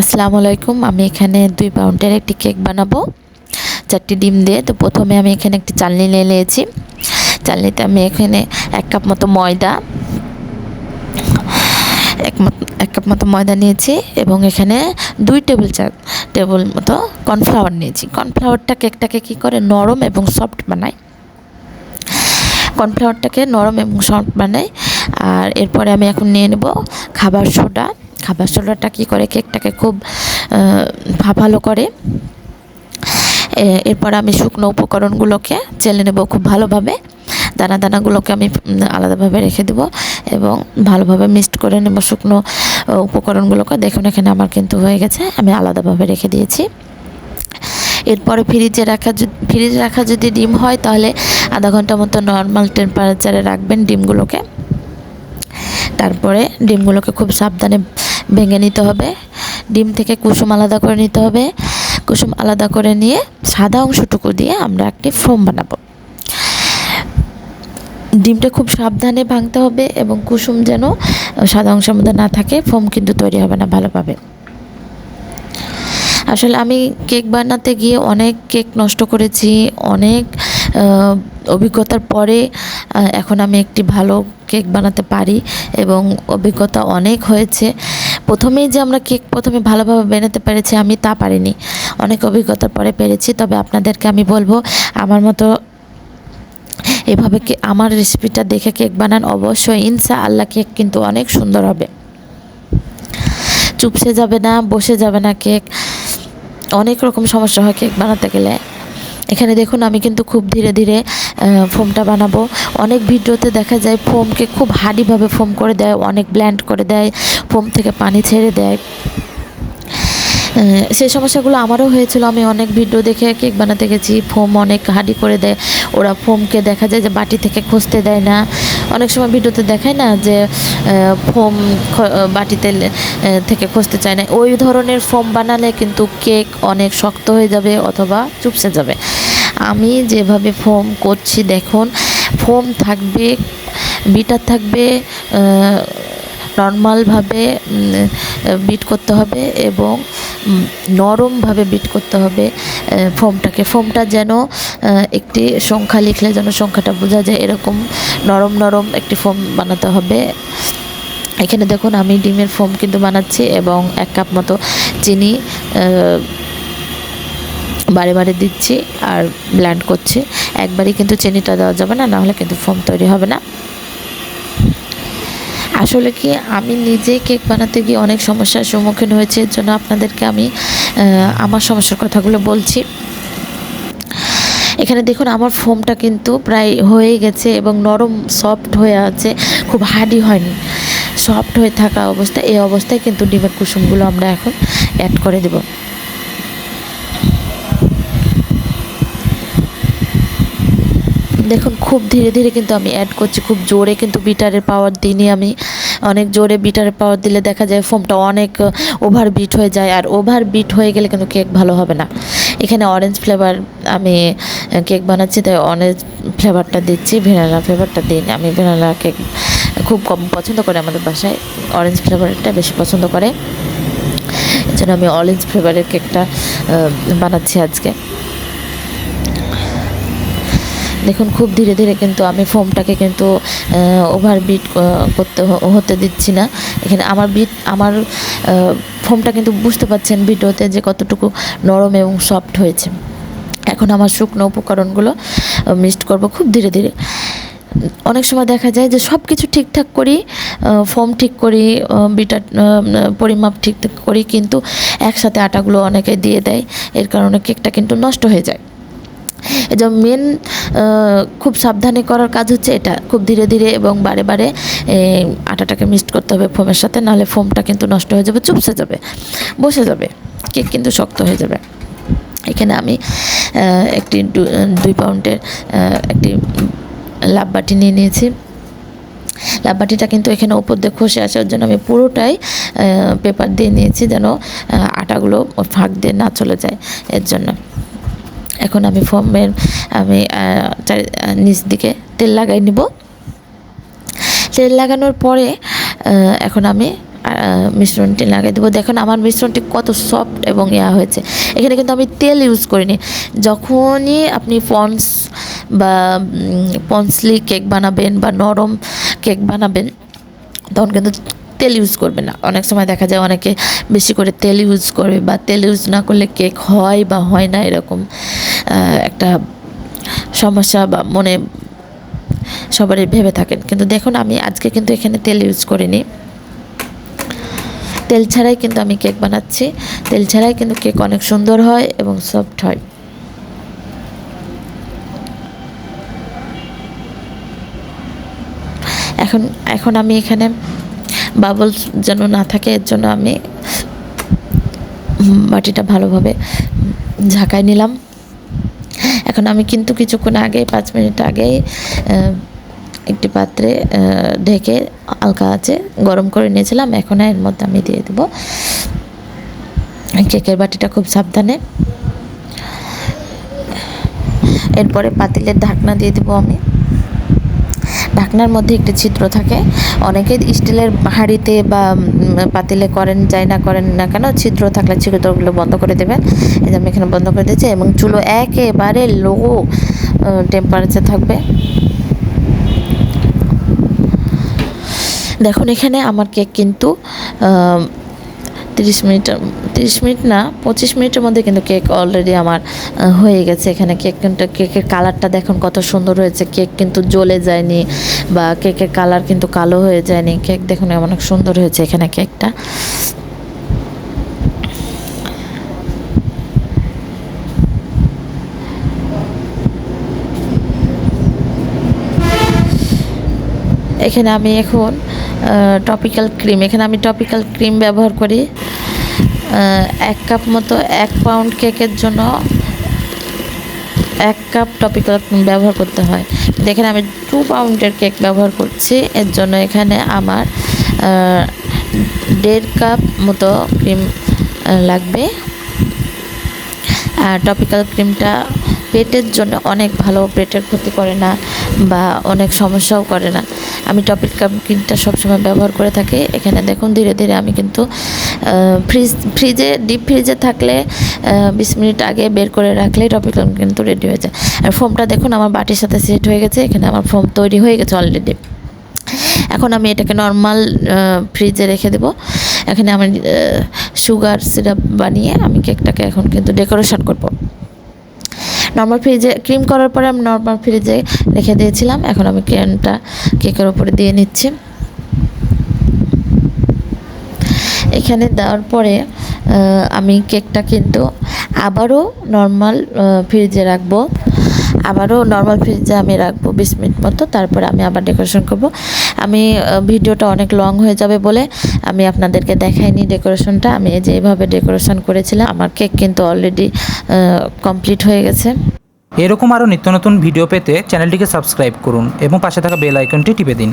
আসসালামু আলাইকুম। আমি এখানে দুই পাউন্ডের একটি কেক বানাবো। চারটি ডিম দিয়ে তো প্রথমে আমি এখানে একটি চালনি নিয়ে নিয়েছি। চালনিতে আমি এখানে এক কাপ মতো ময়দা, এক এক কাপ মতো ময়দা নিয়েছি এবং এখানে দুই টেবিল চা, টেবিল মতো কর্নফ্লাওয়ার নিয়েছি। কর্নফ্লাওয়ারটা কেকটাকে কী করে? নরম এবং সফট বানায়। কর্নফ্লাওয়ারটাকে নরম এবং সফট বানাই আর এরপরে আমি এখন নিয়ে নেব খাবার সোডা। খাবার সোডাটা কী করে কেকটাকে খুব ভালো করে। এরপর আমি শুকনো উপকরণগুলোকে চেলে নেব খুব ভালোভাবে। দানা দানাগুলোকে আমি আলাদাভাবে রেখে দেবো এবং ভালোভাবে মিক্সড করে নেব শুকনো উপকরণগুলোকে। দেখুন, এখানে আমার কিন্তু হয়ে গেছে, আমি আলাদাভাবে রেখে দিয়েছি। এরপরে ফ্রিজে রাখা ফ্রিজে রাখা যদি ডিম হয়, তাহলে আধা ঘণ্টা মতো নর্মাল টেম্পারেচারে রাখবেন ডিমগুলোকে। তারপরে ডিমগুলোকে খুব সাবধানে ভেঙে নিতে হবে। ডিম থেকে কুসুম আলাদা করে নিতে হবে। কুসুম আলাদা করে নিয়ে সাদা অংশটুকু দিয়ে আমরা একটি ফোম বানাবো। ডিমটা খুব সাবধানে ভাঙতে হবে এবং কুসুম যেন সাদা অংশের মধ্যে না থাকে, ফোম কিন্তু তৈরি হবে না ভালোভাবে। আসলে আমি কেক বানাতে গিয়ে অনেক কেক নষ্ট করেছি, অনেক অভিজ্ঞতার পরে এখন আমি একটি ভালো কেক বানাতে পারি এবং অভিজ্ঞতা অনেক হয়েছে। প্রথমেই যে আমরা কেক প্রথমে ভালোভাবে বানাতে পেরেছি, আমি তা পারিনি। অনেক অভিজ্ঞতার পরে পেরেছি, তবে আপনাদেরকে আমি বলব, আমার মতো এভাবে কে আমার রেসিপিটা দেখে কেক বানান অবশ্যই। ইনসা আল্লাহ কেক কিন্তু অনেক সুন্দর হবে। চুপসে যাবে না, বসে যাবে না কেক। অনেক রকম সমস্যা হয় কেক বানাতে গেলে। এখানে দেখুন আমি কিন্তু খুব ধীরে ধীরে ফোমটা বানাবো। অনেক ভিডিওতে দেখা যায় ফোমকে খুব হাড়িভাবে ফোম করে দেয়, অনেক ব্ল্যান্ড করে দেয়, ফোম থেকে পানি ছেড়ে দেয়। সেই সমস্যাগুলো আমারও হয়েছিল। আমি অনেক ভিডিও দেখে কেক বানাতে গেছি, ফোম অনেক হাডি করে দেয়। ওরা ফোমকে দেখা যায় যে বাটি থেকে খসতে দেয় না। অনেক সময় ভিডিওতে দেখায় না যে ফোম বাটিতে থেকে খসতে চায় না। ওই ধরনের ফোম বানালে কিন্তু কেক অনেক শক্ত হয়ে যাবে অথবা চুপসে যাবে। আমি যেভাবে ফোম করছি, দেখুন, ফোম থাকবে, বিটার থাকবে নর্মালভাবে বিট করতে হবে এবং নরমভাবে বিট করতে হবে ফোমটাকে। ফোমটা যেন একটি সংখ্যা লিখলে যেন সংখ্যাটা বোঝা যায়, এরকম নরম নরম একটি ফোম বানাতে হবে। এখানে দেখুন, আমি ডিমের ফোম কিন্তু বানাচ্ছি এবং এক কাপ মতো চিনি বারে বারে দিচ্ছি আর ব্ল্যান্ড করছি। একবারই কিন্তু চিনিটা দেওয়া যাবে না, নাহলে কিন্তু ফোম তৈরি হবে না। আসলে কি আমি নিজে কেক বানাতে গিয়ে অনেক সমস্যার সম্মুখীন হয়েছি, এর জন্য আপনাদেরকে আমি আমার সমস্যার কথাগুলো বলছি। এখানে দেখুন আমার ফোমটা কিন্তু প্রায় হয়ে গেছে এবং নরম, সফট হয়ে আছে, খুব হার্ডি হয়নি। সফট হয়ে থাকা অবস্থায়, এই অবস্থায় কিন্তু ডিমের কুসুমগুলো আমরা এখন অ্যাড করে দেব। দেখুন, খুব ধীরে ধীরে কিন্তু আমি অ্যাড করছি, খুব জোরে কিন্তু বিটারের পাওয়ার দিইনি আমি। অনেক জোরে বিটারের পাওয়ার দিলে দেখা যায় ফোমটা অনেক ওভার বিট হয়ে যায়। আর ওভার বিট হয়ে গেলে কিন্তু কেক ভালো হবে না। এখানে অরেঞ্জ ফ্লেভার আমি কেক বানাচ্ছি, তাই অরেঞ্জ ফ্লেভারটা দিচ্ছি ভ্যানিলা ফ্লেভারটা দিই না। আমি ভ্যানিলা কেক খুব কম পছন্দ করে আমাদের বাসায়। অরেঞ্জ ফ্লেভারটা বেশি পছন্দ করে। জন্য আমি অরেঞ্জ ফ্লেভারের কেকটা বানাচ্ছি আজকে। দেখুন, খুব ধীরে ধীরে কিন্তু আমি ফোমটাকে কিন্তু ওভার বিট করতে হতে দিচ্ছি না। এখানে আমার বিট আমার ফোমটা কিন্তু বুঝতে পারছেন ভিডিওতে যে কতটুকু নরম এবং সফট হয়েছে। এখন আমার শুকনো উপকরণগুলো মিক্সড করব খুব ধীরে ধীরে। অনেক সময় দেখা যায় যে সব কিছু ঠিকঠাক করি ফর্ম ঠিক করি বিটার পরিমাপ ঠিক করি, কিন্তু একসাথে আটাগুলো অনেকে দিয়ে দেয়। এর কারণে কেকটা কিন্তু নষ্ট হয়ে যায়। যে মেন খুব সাবধানে করার কাজ হচ্ছে এটা। খুব ধীরে ধীরে এবং বারে বারে আটাটাকে মিক্সড করতে হবে ফোমের সাথে, নাহলে ফোমটা কিন্তু নষ্ট হয়ে যাবে, চুপসে যাবে, বসে যাবে, কেক কিন্তু শক্ত হয়ে যাবে। এখানে আমি একটি দুই পাউন্ডের একটি লাভ বাটি নিয়ে নিয়েছি। লাভ বাটিটা কিন্তু এখানে উপর দিয়ে খসে আসার জন্য আমি পুরোটাই পেপার দিয়ে নিয়েছি যেন আটাগুলো ফাঁক দিয়ে না চলে যায় এর জন্য। এখন আমি ফোমের আমি চারি নিচ দিকে তেল লাগাই নিব। তেল লাগানোর পরে এখন আমি মিশ্রণটি লাগিয়ে দেবো। দেখুন, আমার মিশ্রণটি কত সফট এবং ইয়া হয়েছে। এখানে কিন্তু আমি তেল ইউজ করিনি। যখনই আপনি পন্স বা পন্সলি কেক বানাবেন বা নরম কেক বানাবেন, তখন কিন্তু তেল ইউজ করবে না। অনেক সময় দেখা যায় অনেকে বেশি করে তেল ইউজ করে বা তেল ইউজ না করলে কেক হয় বা হয় না এরকম। একটা সমস্যা বা মনে সবারই ভেবে থাকেন। কিন্তু দেখুন, আমি আজকে কিন্তু এখানে তেল ইউজ করিনি। তেল ছাড়াই কিন্তু আমি কেক বানাচ্ছি। তেল ছাড়াই কিন্তু কেক অনেক সুন্দর হয় এবং সফট হয়। এখন এখন আমি এখানে বাবলস যেন না থাকে, এর জন্য আমি বাটিটা ভালোভাবে ঝাঁকায় নিলাম। এখন আমি কিন্তু কিছুক্ষণ আগে পাঁচ মিনিট আগেই একটি পাত্রে ঢেকে হালকা আছে গরম করে নিয়েছিলাম। এখন এর মধ্যে আমি দিয়ে দেবো কেকের বাটিটা খুব সাবধানে। এরপরে পাতিলের ঢাকনা দিয়ে দেবো আমি। ঢাকনার মধ্যে একটি ছিদ্র থাকে। অনেকে স্টিলের হাঁড়িতে বা পাতিলে করেন, যাই না করেন না কেন, ছিদ্র থাকলে ছিদ্রগুলো বন্ধ করে দেবেন। এই আমি এখানে বন্ধ করে দিয়েছি এবং চুলো একেবারে লো টেম্পারেচার থাকবে। দেখুন, এখানে আমার কেক কিন্তু তিরিশ মিনিট তিরিশ মিনিট না, পঁচিশ মিনিটের মধ্যে কিন্তু কেক অলরেডি আমার হয়ে গেছে। এখানে কেক কিন্তু, কেকের কালারটা দেখুন কত সুন্দর হয়েছে। কেক কিন্তু জ্বলে যায়নি বা কেকের কালার কিন্তু কালো হয়ে যায়নি। কেক দেখুন অনেক সুন্দর হয়েছে এখানে কেকটা। এখানে আমি এখন টপিক্যাল ক্রিম এখানে আমি টপিক্যাল ক্রিম ব্যবহার করি। এক কাপ মতো এক পাউন্ড কেকের জন্য এক কাপ টপিক্যাল ব্যবহার করতে হয়। দেখেন, আমি টু পাউন্ডের কেক ব্যবহার করছি। এর জন্য এখানে আমার দেড় কাপ মতো ক্রিম লাগবে। আর টপিক্যাল ক্রিমটা পেটের জন্য অনেক ভালো, পেটের ক্ষতি করে না বা অনেক সমস্যাও করে না। আমি টপিক্যাল ক্রিমটা সবসময় ব্যবহার করে থাকি। এখানে দেখুন, ধীরে ধীরে আমি কিন্তু ফ্রিজ ফ্রিজে ডিপ ফ্রিজে থাকলে বিশ মিনিট আগে বের করে রাখলে টপিক্যাল কিন্তু রেডি হয়ে যায়। আর ফোমটা দেখুন, আমার বাটির সাথে সেট হয়ে গেছে, এখানে আমার ফোম তৈরি হয়ে গেছে অলরেডি এখন আমি এটাকে নর্মাল ফ্রিজে রেখে দেব। এখানে আমি সুগার সিরাপ বানিয়ে আমি কেকটাকে এখন কিন্তু ডেকোরেশন করব। নর্মাল ফ্রিজে ক্রিম করার পরে আমি নর্মাল ফ্রিজে রেখে দিয়েছিলাম, এখন আমি ক্রিমটা কেকের ওপরে দিয়ে নিচ্ছি। এখানে দেওয়ার পরে আমি কেকটা কিন্তু আবারও নর্মাল ফ্রিজে রাখব। আবারও নর্মাল ফ্রিজে আমি রাখব বিশ মিনিট মতো, তারপরে আমি আবার ডেকোরেশন করব। আমি ভিডিওটা অনেক লং হয়ে যাবে বলে আমি আপনাদেরকে দেখাইনি ডেকোরেশনটা আমি এই যে এইভাবে ডেকোরেশন করেছিলাম, আমার কেক কিন্তু অলরেডি কমপ্লিট হয়ে গেছে। এরকম আরও নিত্য নতুন ভিডিও পেতে চ্যানেলটিকে সাবস্ক্রাইব করুন এবং পাশে থাকা বেল আইকনটি টিপে দিন।